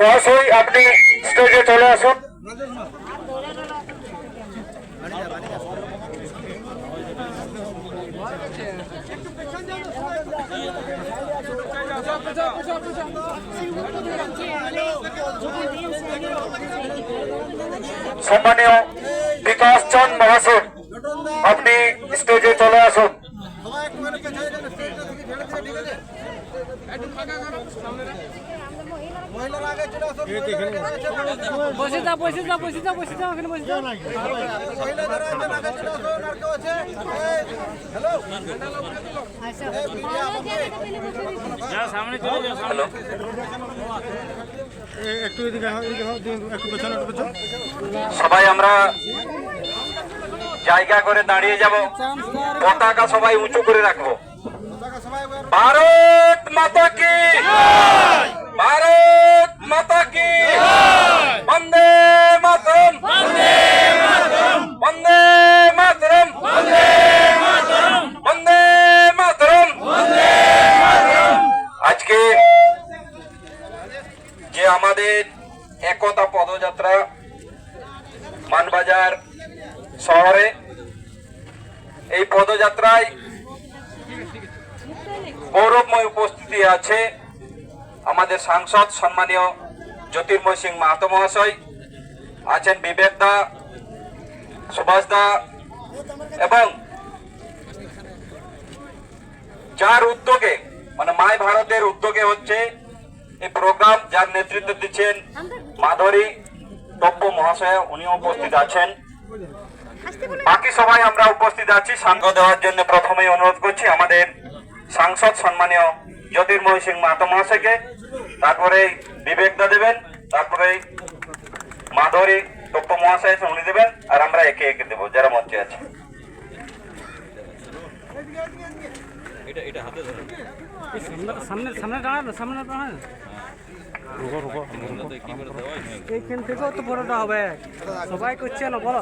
মহাশয় আপনি স্টেজে চলে আসুন সম্মানীয় বিকাশ চাঁদ মহাশয় আপনি স্টেজে চলে আসুন মহিলারা আগে চলে আসুন বসে আচ্ছা। যা বসে যা বসে যা বসে যা ওখানে বসে যা সবাই আমরা জায়গা করে দাঁড়িয়ে যাব। পতাকা সবাই উঁচু করে রাখব। ভারত মাতা কি ভারত মাতা কি বন্দে মাতরম! বন্দে মাতরম! বন্দে মাতরম! আজকে যে আমাদের একতা পদযাত্রা মানবাজার শহরে এই পদযাত্রায় গৌরবময় উপস্থিতি আছে। আমাদের সাংসদ সম্মানীয় জ্যোতির্ময় সিং মাহাতো মহাশয়, আছেন বিবেক দা, সুভাষ দা, এবং যার উদ্যোগে মানে মাই ভারতের উদ্যোগে হচ্ছে এই প্রোগ্রাম, যার নেতৃত্ব দিচ্ছেন মাধুরী টপ্প মহাশয় উনি উপস্থিত আছেন। বাকি সবাই আমরা উপস্থিত আছি, সাঙ্গ দেওয়ার জন্য প্রথমেই অনুরোধ করছি আমাদের সাংসদ সম্মানীয় জ্যোতির্ময় সিং মাহাতো মহাশয়কে। তারপরে বিবেক দা দেবেন তারপরে মাধুরী টপ্প মহাশয় উনি দেবেন আর আমরা একে একে দেবো যারা মঞ্চে আছে। সামনে সামনে সামনে দাঁড়ানো সামনে দাঁড়ানো। এইখান থেকেও তো বড়টা হবে। সবাই করছে না বলো।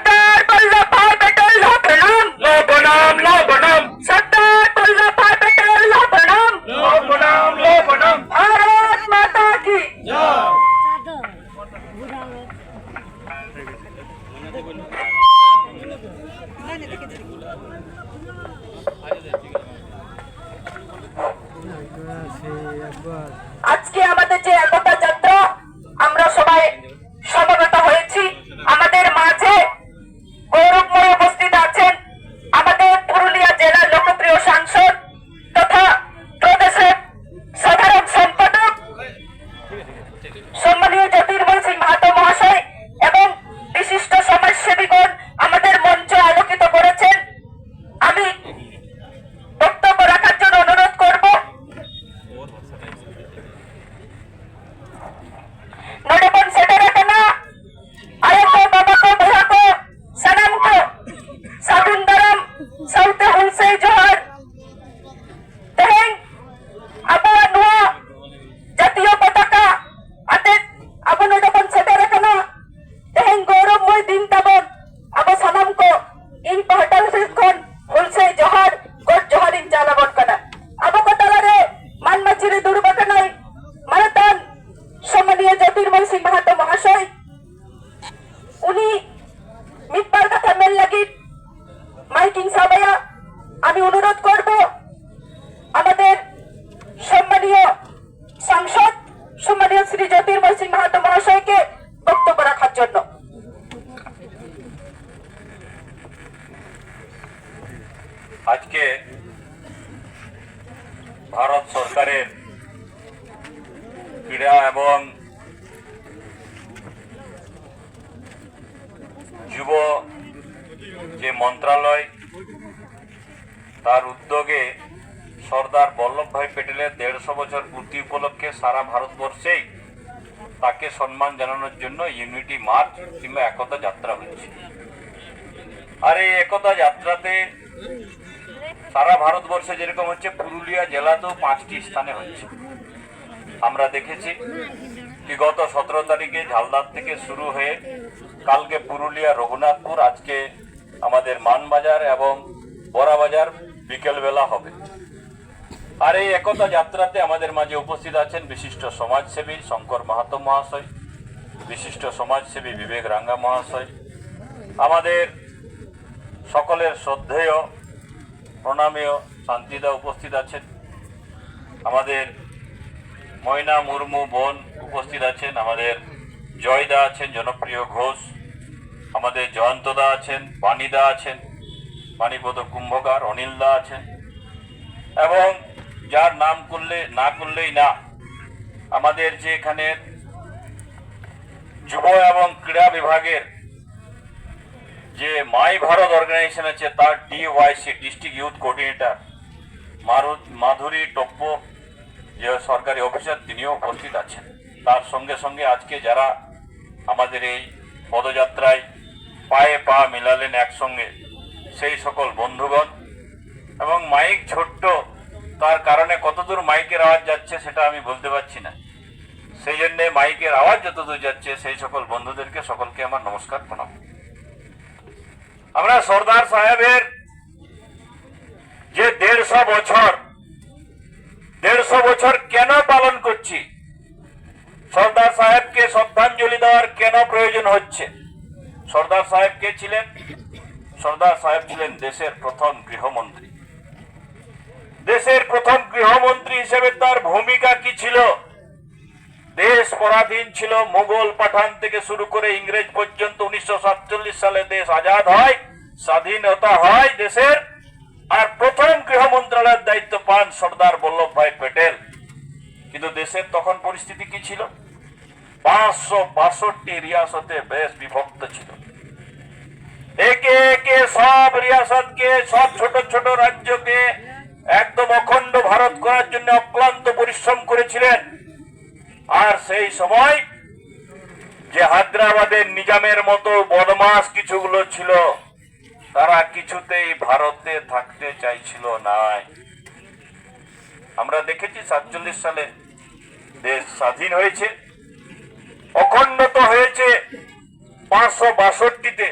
আজকে say, George. আজকে ভারত সরকারের ক্রীড়া এবং যুব যে মন্ত্রণালয় তার উদ্যোগে সর্দার বল্লভভাই প্যাটেলের দেড়শো বছর পূর্তি উপলক্ষে সারা ভারতবর্ষেই তাকে সম্মান জানানোর জন্য ইউনিটি মার্চ কিংবা একতা যাত্রা হচ্ছে আর এই একতা যাত্রাতে সারা ভারতবর্ষে যেরকম হচ্ছে, পুরুলিয়া জেলাতেও পাঁচটি স্থানে হচ্ছে। আমরা দেখেছি কি গত সতেরো তারিখে ঝালদার থেকে শুরু হয়ে কালকে পুরুলিয়া, রঘুনাথপুর, আজকে আমাদের মানবাজার এবং বড়াবাজার বিকেলবেলা হবে। আর এই একতা যাত্রাতে আমাদের মাঝে উপস্থিত আছেন বিশিষ্ট সমাজসেবী শঙ্কর মাহাতো মহাশয়, বিশিষ্ট সমাজসেবী বিবেক রাঙ্গা মহাশয়। আমাদের সকলের শ্রদ্ধেয় প্রণামীয় শান্তিদা উপস্থিত আছেন। আমাদের ময়না মুর্মু বোন উপস্থিত আছেন। আমাদের জয়দা আছেন, জনপ্রিয় ঘোষ। আমাদের জয়ন্তদা আছেন বাণীদা আছেন বাণীপদ কুম্ভকার, অনিলদা আছেন। এবং যার নাম করলে, না করলেই না, আমাদের যে এখানে যুব এবং ক্রীড়া বিভাগের যে মাই ভারত অর্গানাইজেশন আছে, তার DYC district youth coordinator Madhuri Toppo, যে সরকারি অফিসার, তিনিও উপস্থিত আছেন। তার সঙ্গে সঙ্গে আজকে যারা আমাদের এই পদযাত্রায় পায়ে পা মিলালেন একসঙ্গে, সেই সকল বন্ধুগণ এবং মাইক ছোট্ট, তার কারণে কতদূর মাইকের আওয়াজ যাচ্ছে সেটা আমি বলতে পারছি না। সেই জন্যে মাইকের আওয়াজ যতদূর যাচ্ছে, সেই সকল বন্ধুদেরকে সকলকে আমার নমস্কার, প্রণাম। আমরা সর্দার সাহেবের যে দেড়শো বছর দেড়শো বছর কেন পালন করছি? সর্দার সাহেবকে শ্রদ্ধাঞ্জলি দেওয়ার কেন প্রয়োজন হচ্ছে? সর্দার সাহেব কে ছিলেন? সর্দার সাহেব ছিলেন দেশের প্রথম গৃহমন্ত্রী। দেশের প্রথম গৃহমন্ত্রী হিসেবে তার ভূমিকা কি ছিল? দেশ পরাধীন ছিল মুঘল পাঠান থেকে শুরু করে ইংরেজ পর্যন্ত উনিশশো সাতচল্লিশ সালে দেশ আজাদ হয়, স্বাধীনতা হয় দেশের। আর প্রথম গৃহ মন্ত্রণালয়ের দায়িত্ব পান সর্দার বল্লভভাই প্যাটেল কিন্তু দেশের তখন পরিস্থিতি কি ছিল? পাঁচশো বাষট্টি রিয়াসতে বেশ বিভক্ত ছিল। একে একে সব রিয়াসতকে, সব ছোট ছোট রাজ্যকে একদম অখণ্ড ভারত করার জন্য অক্লান্ত পরিশ্রম করেছিলেন। আর সেই সময় যে হায়দ্রাবাদের নিজামের মতো বদমাস কিছুগুলো ছিল, তারা কিছুতেই ভারতে থাকতে চাইছিল নাই। আমরা দেখেছি সাতচল্লিশ সালে দেশ স্বাধীন হয়েছে অখণ্ডত হয়েছে পাঁচশো বাষট্টিতে,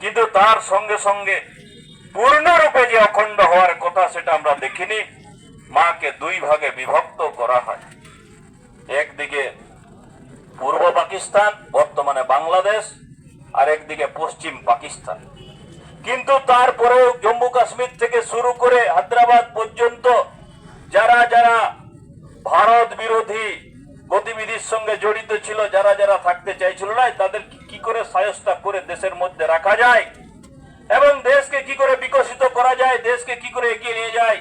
কিন্তু তার সঙ্গে সঙ্গে পূর্ণরূপে যে অখণ্ড হওয়ার কথা সেটা আমরা দেখিনি। মাকে দুই ভাগে বিভক্ত করা হয়। একদিকে পূর্ব পাকিস্তান, বর্তমানে বাংলাদেশ, আর একদিকে পশ্চিম পাকিস্তান। কিন্তু তারপরেও জম্মু কাশ্মীর থেকে শুরু করে হায়দ্রাবাদ পর্যন্ত যারা যারা ভারত বিরোধী গতিবিধির সঙ্গে জড়িত ছিল, যারা যারা থাকতে চাইছিল না তাদের কি- করে সায়স্তা করে দেশের মধ্যে রাখা যায়? এবং দেশকে কি করে বিকশিত করা যায়? দেশকে কি করে এগিয়ে নিয়ে যায়?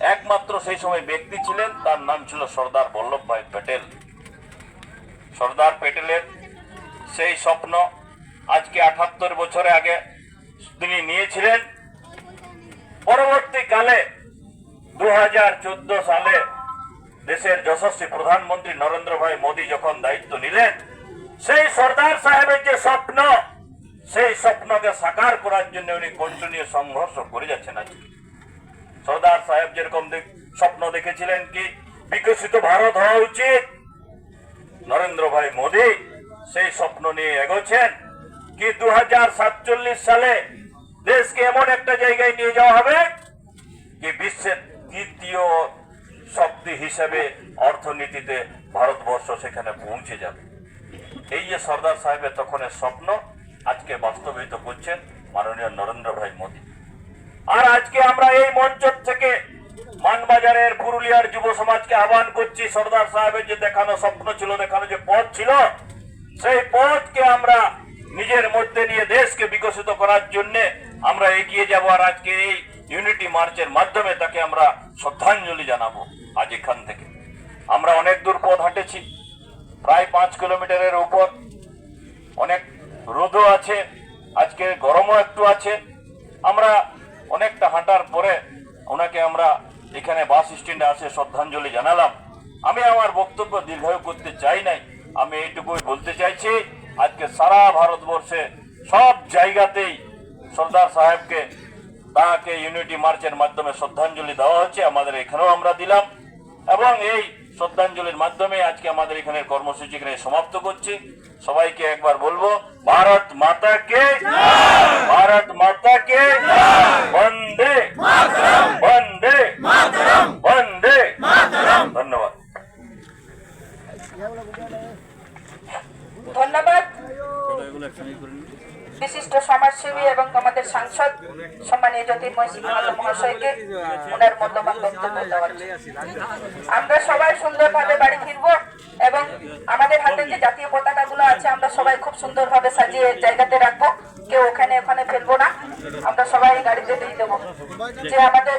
একমাত্র সেই সময় ব্যক্তি ছিলেন, তার নাম ছিল সর্দার বল্লভভাই প্যাটেল। সর্দার প্যাটেলের সেই স্বপ্ন আজকে আঠাত্তর বছরে আগে তিনি নিয়েছিলেন। পরবর্তীকালে দু হাজার চোদ্দ সালে দেশের যশস্বী প্রধানমন্ত্রী নরেন্দ্র ভাই মোদী যখন দায়িত্ব নিলেন, সেই সর্দার সাহেবের যে স্বপ্ন, সেই স্বপ্নকে সাকার করার জন্য উনি কন্টিনিউ সংঘর্ষ করে যাচ্ছেন আজকে। সর্দার সাহেব যেরকম স্বপ্ন দেখেছিলেন কি, বিকশিত ভারত হওয়া উচিত। নরেন্দ্র ভাই মোদী সেই স্বপ্ন নিয়ে এগোচ্ছেন কি দু হাজার সাতচল্লিশ সালে দেশকে এমন একটা জায়গায় নিয়ে যাওয়া হবে কি বিশ্বের তৃতীয় শক্তি হিসেবে অর্থনীতিতে ভারতবর্ষ সেখানে পৌঁছে যাবে। এই যে সর্দার সাহেবের তখনের স্বপ্ন আজকে বাস্তবায়িত করছেন মাননীয় নরেন্দ্র ভাই মোদী। আর আজকে আমরা এই মঞ্চ থেকে মানবাজারের পুরুলিয়ার যুব সমাজকে আহ্বান করছি। সর্দার সাহেবের যে দেখানো স্বপ্ন ছিল, দেখানো যে পথ ছিল, সেই পথকে আমরা নিজের মধ্যে নিয়ে দেশকে বিকশিত করার জন্য আমরা এগিয়ে যাব আর আজকে এই ইউনিটি মার্চের মাধ্যমে তাকে আমরা শ্রদ্ধাঞ্জলি জানাব আজ এখান থেকে। আমরা অনেক দূর পথ হাঁটেছি, প্রায় পাঁচ কিলোমিটারের উপর। অনেক রোদও আছে, আজকে গরমও একটু আছে। আমরা হাঁটার পরে ওনাকে আমরা এখানে বাস স্ট্যান্ডে আসে শ্রদ্ধাঞ্জলি জানালাম। আমি আমার বক্তব্য দীর্ঘায়ু করতে চাই নাই। আমি এইটুকুই বলতে চাইছি, আজকে সারা ভারতবর্ষে সব জায়গাতেই সর্দার সাহেবকে তাকে ইউনিটি মার্চের মাধ্যমে শ্রদ্ধাঞ্জলি দেওয়া হচ্ছে আমাদের এখানেও আমরা দিলাম। এবং এই শ্রদ্ধাঞ্জলির মাধ্যমে আজকে আমাদের এখানে কর্মসূচি এখানে সমাপ্ত করছি। সবাইকে একবার বলব ভারত মাতাকে ভারত মাতাকে বন্দে বন্দে বন্দে ধন্যবাদ। ধন্যবাদ। বিশিষ্ট সমাজসেবী এবং আমাদের সাংসদ সম্মানীয় জ্যোতির্ময় সিং মাল্য মহাশয়কে ওনার মূল্যবান বক্তব্য দেওয়ার আমরা সবাই সুন্দরভাবে বাড়ি ফিরবো এবং আমাদের হাতে যে জাতীয় পতাকা গুলো আছে, আমরা সবাই খুব সুন্দরভাবে সাজিয়ে জায়গাতে রাখব। কেউ ওখানে ওখানে ফেলব না। আমরা সবাই গাড়িতে দিয়ে দেবো। যে আমাদের